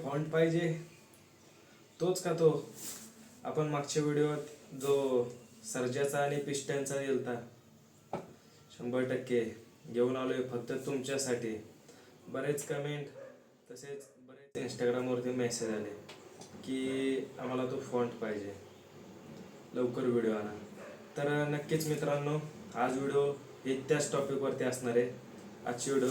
Font पाहिजे तोच का तो? आपण मागच्या व्हिडिओत जो सर्जाचा आणि पिस्टनचा गेलता शंभर टक्के घेऊन आलोय फक्त तुमच्यासाठी. बरेच कमेंट तसेच बरेच इंस्टाग्रामवरती मेसेज आले की आम्हाला तो फॉन्ट पाहिजे लवकर व्हिडिओ आणा. तर नक्कीच मित्रांनो आज व्हिडिओ हे त्याच टॉपिकवरती असणार आहे. आजची व्हिडिओ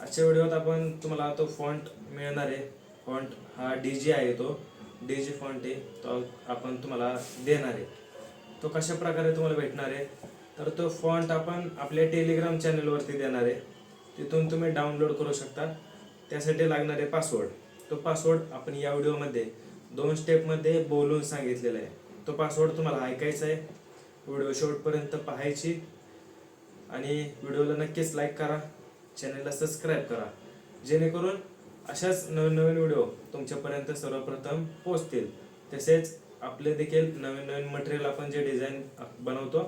आजच्या व्हिडिओत आपण तुम्हाला तो फॉन्ट मिळणार आहे. फॉन्ट हा डी जी आहे तो. डी जी फॉन्ट आहे. तो आपण तुम्हाला देणार आहे. तो कशा प्रकारे तुम्हाला भेटणार आहे? तर तो फॉन्ट आपण आपल्या टेलिग्राम चॅनलवरती देणार आहे. तिथून तुम्ही डाउनलोड करू शकता. त्यासाठी लागणारे पासवर्ड तो पासवर्ड आपण या व्हिडिओमध्ये दोन स्टेपमध्ये बोलून सांगितलेला आहे. तो पासवर्ड तुम्हाला ऐकायचा आहे. व्हिडिओ शेवटपर्यंत पाहायची. आणि व्हिडिओला नक्कीच लाईक करा. चॅनलला सबस्क्राईब करा. जेणेकरून अशाच नवनवीन व्हिडिओ तुमच्यापर्यंत सर्वप्रथम पोहोचतील. तसेच आपले देखील नवीन नवीन मटेरियल आपण जे डिझाईन बनवतो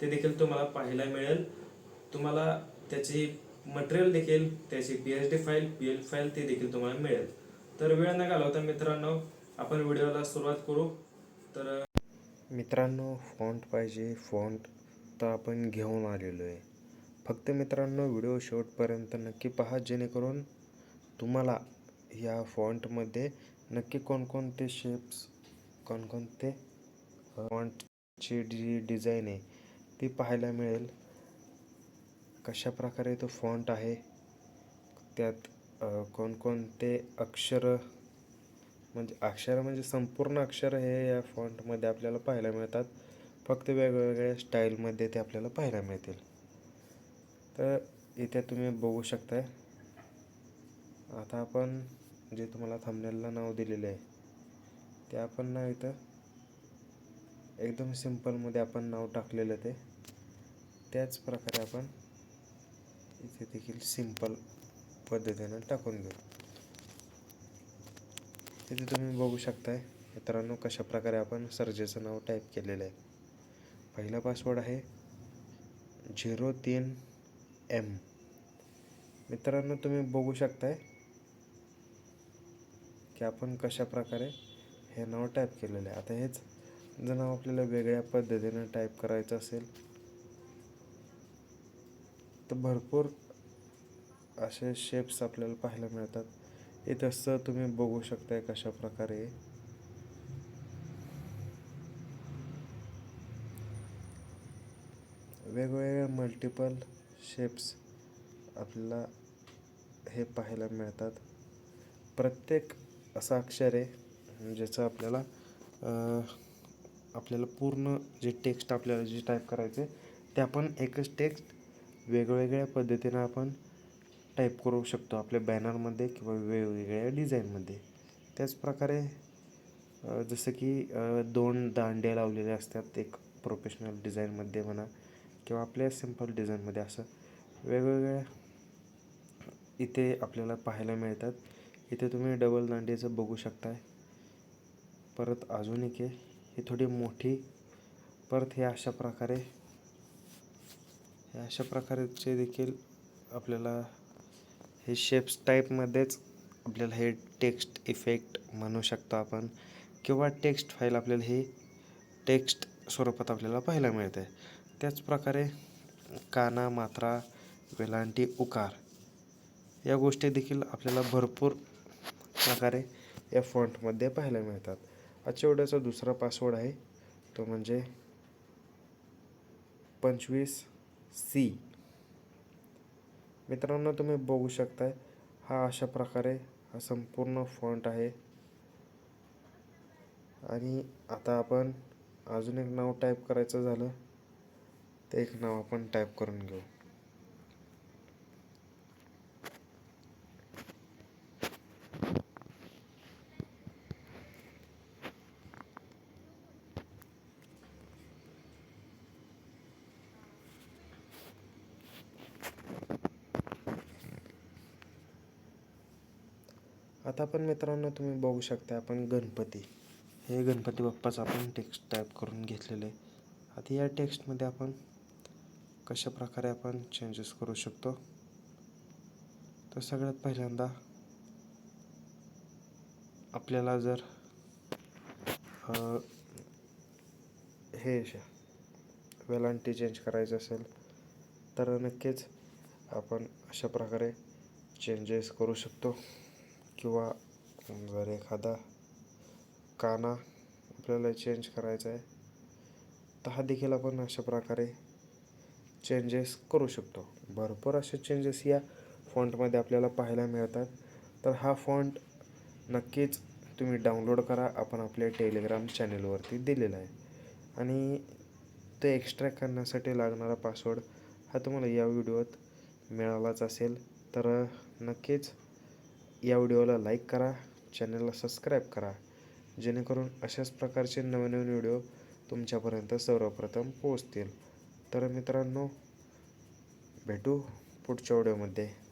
ते देखील तुम्हाला पाहायला मिळेल. तुम्हाला त्याची मटेरियल देखील त्याची P H D file P L file ते देखील तुम्हाला मिळेल. तर वेळ न घालवता मित्रांनो आपण व्हिडिओला सुरुवात करू. तर मित्रांनो फॉन्ट पाहिजे. फॉन्ट तर आपण घेऊन आलेलो आहे. फक्त मित्रांनो व्हिडिओ शेवटपर्यंत नक्की पहा जेणेकरून तुम्हाला या फॉन्टमध्ये नक्की कोणकोणते शेप्स कोणकोणते फॉन्टची जी डिझाईन आहे ती पाहायला मिळेल. कशा प्रकारे तो फॉन्ट आहे त्यात कोणकोणते अक्षरं म्हणजे अक्षर म्हणजे संपूर्ण अक्षर हे या फॉन्टमध्ये आपल्याला पाहायला मिळतात. फक्त वेगवेगळ्या स्टाईलमध्ये ते आपल्याला पाहायला मिळतील. तर इथे तुम्ही बघू शकता आता आपण जे तुम्हाला थंबनेलला नाव दिलेले आहे ते आपण नाव इथं एकदम सिम्पलमध्ये आपण नाव टाकलेलं ते. त्याच प्रकारे आपण इथे देखील सिंपल पद्धतीनं टाकून घेऊ. इथे तुम्ही बघू शकताय मित्रांनो कशा प्रकारे आपण सर्जेचं नाव टाईप केलेलं आहे. पहिला पासवर्ड आहे झिरो तीन एम. मित्रांनो तुम्ही बघू शकताय की आपण कशा प्रकारे हे नाव टाईप केलेलं आहे. आता हेच जर नाव आपल्याला वेगळ्या पद्धतीनं टाईप करायचं असेल तर भरपूर असे शेप्स आपल्याला पाहायला मिळतात. हे तसं तुम्ही बघू शकताय कशा प्रकारे मल्टिपल शेप्स आपल्याला हे पाहायला मिळतात. प्रत्येक असं अक्षर आहे ज्याचं आपल्याला आपल्याला पूर्ण जे टेक्स्ट आपल्याला जे टाईप करायचे ते आपण एकच टेक्स्ट वेगवेगळ्या पद्धतीनं आपण टाईप करू शकतो आपल्या बॅनरमध्ये किंवा वेगवेगळ्या डिझाईनमध्ये त्याचप्रकारे जसं की दोन दांड्या लावलेल्या असतात एक प्रोफेशनल डिझाईनमध्ये म्हणा किंवा आपल्या सिंपल डिझाईनमध्ये असं वेगवेगळ्या इथे आपल्याला पाहायला मिळतात. इथे तुम्ही डबल दांडीचं बघू शकताय. परत अजून एक आहे. ही थोडी मोठी. परत हे अशा प्रकारे. हे अशा प्रकारचे देखील आपल्याला हे शेप्स टाईपमध्येच आपल्याला हे टेक्स्ट इफेक्ट म्हणू शकतो आपण. किंवा टेक्स्ट फाईल आपल्याला हे टेक्स्ट स्वरूपात आपल्याला पाहायला मिळते. त्याचप्रकारे काना मात्रा वेलांटी उकार या गोष्टी देखील आपल्याला भरपूर प्रकारे या फॉन्टमध्ये पाहायला मिळतात. आजच्या व्हिडिओचा दुसरा पासवर्ड आहे. तो म्हणजे पंचवीस सी मित्रांनो तुम्ही बघू शकताय हा अशा प्रकारे हा संपूर्ण फॉन्ट आहे. आणि आता आपण अजून एक नाव टाईप करायचं झालं. ते एक नाव आपण टाईप करून घेऊ. आता पण मित्रांनो तुम्ही बघू शकता आपण गणपती. हे गणपती बाप्पाचं आपण टेक्स्ट टाईप करून घेतलेले आहे. आता या टेक्स्टमध्ये आपण कशा प्रकारे आपण चेंजेस करू शकतो? तर सगळ्यात पहिल्यांदा आपल्याला जर हे वेलांटी चेंज करायचं असेल तर नक्कीच आपण अशा प्रकारे चेंजेस करू शकतो. किंवा जर एखादा काना आपल्याला चेंज करायचा आहे तर हा देखील आपण अशा प्रकारे चेंजेस करू शकतो. भरपूर असे चेंजेस या फॉन्टमध्ये आपल्याला पाहायला मिळतात. तर हा फॉन्ट नक्कीच तुम्ही डाउनलोड करा. आपण आपल्या टेलिग्राम चॅनेलवरती दिलेला आहे. आणि ते एक्स्ट्रॅक्ट करण्यासाठी लागणारा पासवर्ड हा तुम्हाला या व्हिडिओत मिळालाच असेल. तर नक्कीच या व्हिडिओला लाईक करा चॅनलला सबस्क्राईब करा. जेणेकरून अशाच प्रकारचे नवीन नवीन व्हिडिओ तुमच्यापर्यंत सर्वप्रथम पोहोचतील. तर मित्रांनो भेटू पुढच्या व्हिडिओमध्ये.